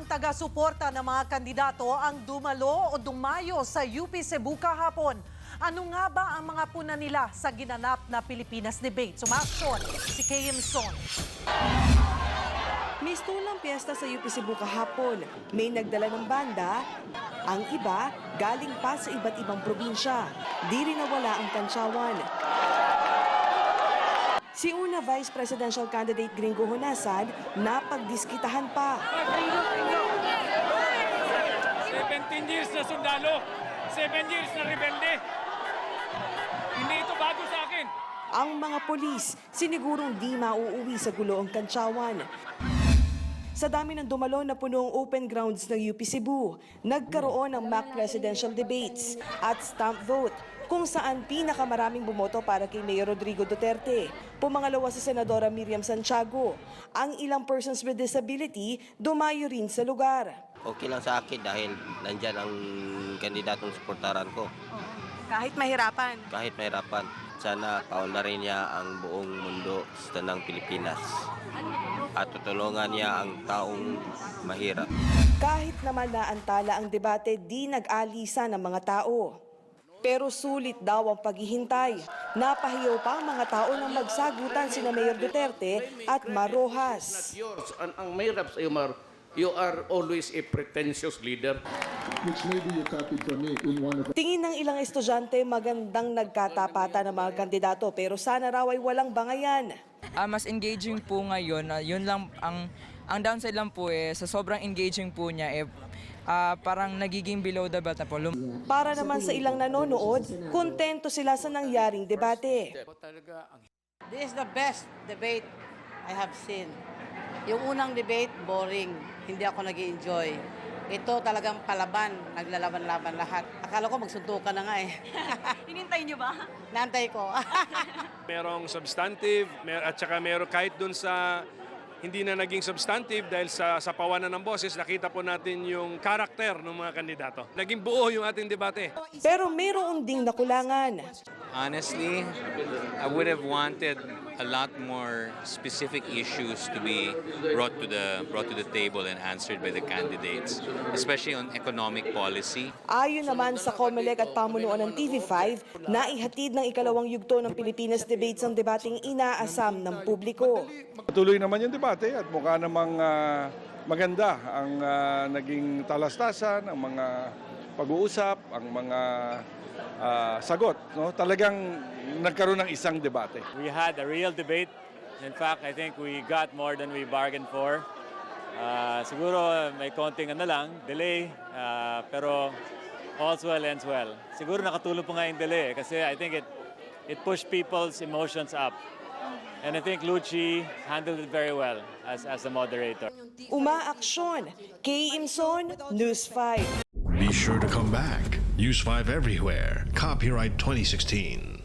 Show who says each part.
Speaker 1: Ilang taga-suporta ng mga kandidato ang dumalo o dumayo sa UP Cebu kahapon. Ano nga ba ang mga puna nila sa ginanap na Pilipinas debate? Sumaksyon si KM Son.
Speaker 2: Mistulang piyesta sa UP Cebu kahapon. May nagdala ng banda. Ang iba, galing pa sa iba't ibang probinsya. Di rin nawala ang tansyawan. Si una Vice Presidential Candidate Gringo Honasan, napagdiskitahan pa.
Speaker 3: 17 years na sundalo, 7 years na rebelde. Hindi ito bago sa akin.
Speaker 2: Ang mga polis, sinigurong di mauuwi sa gulo ang kantsawan. Sa dami ng dumalo na punong open grounds ng UP Cebu, nagkaroon ng mock presidential debates at stamp vote kung saan pinakamaraming bumoto para kay Mayor Rodrigo Duterte. Pumangalawa si Senadora Miriam Santiago. Ang ilang persons with disability dumayo rin sa lugar.
Speaker 4: Okay lang sa akin dahil nandyan ang kandidatong suportaran ko.
Speaker 2: Kahit mahirapan.
Speaker 4: Kahit mahirapan, sana paunlarin niya ang buong mundo sa tanang Pilipinas. At tutulungan niya ang taong mahirap.
Speaker 2: Kahit naman naantala ang debate, di nag-alisa ng mga tao. Pero sulit daw ang paghihintay. Napahiyaw pa ang mga tao nang magsagutan sina Mayor Duterte at Marojas.
Speaker 5: Ang, ang mahirap sa iyo, Mar, you are always a pretentious leader.
Speaker 6: which maybe you copied from me in one of
Speaker 2: Tingin ng ilang estudyante magandang nagkatapatan ng mga kandidato pero sana raw ay walang bangayan.
Speaker 7: Ah, mas engaging po ngayon. na yun lang ang ang downside lang po eh sa sobrang engaging po niya eh ah, parang nagiging below the belt na po. Lum-
Speaker 2: Para naman sa ilang nanonood, kontento sila sa nangyaring debate.
Speaker 8: This is the best debate I have seen. Yung unang debate, boring. Hindi ako nag enjoy Ito talagang palaban, naglalaban-laban lahat. Akala ko magsuntukan na nga eh.
Speaker 9: Hinintay niyo ba?
Speaker 8: Nantay ko.
Speaker 3: Merong substantive mer at saka meron kahit dun sa hindi na naging substantive dahil sa sa pawanan ng boses, nakita po natin yung karakter ng mga kandidato. Naging buo yung ating debate.
Speaker 2: Pero mayroon ding nakulangan.
Speaker 10: Honestly, I would have wanted a lot more specific issues to be brought to the brought to the table and answered by the candidates, especially on economic policy.
Speaker 2: Ayon naman sa COMELEC at pamunuan ng TV5, naihatid ng ikalawang yugto ng Pilipinas debates ang debating inaasam ng publiko.
Speaker 11: Patuloy naman yung debate at mukha namang ah, maganda ang ah, naging talastasan, ang mga pag-uusap, ang mga ah, sagot. No? Talagang nagkaroon ng isang debate.
Speaker 3: We had a real debate. In fact, I think we got more than we bargained for. Ah, siguro may konting ano lang, delay, ah, pero all's well ends well. Siguro nakatulong po nga yung delay eh, kasi I think it it pushed people's emotions up. And I think Lucci handled it very well as, as a moderator.
Speaker 2: Umaaksyon. Kay Imson, News 5.
Speaker 12: Be sure to come back. Use 5 everywhere. Copyright 2016.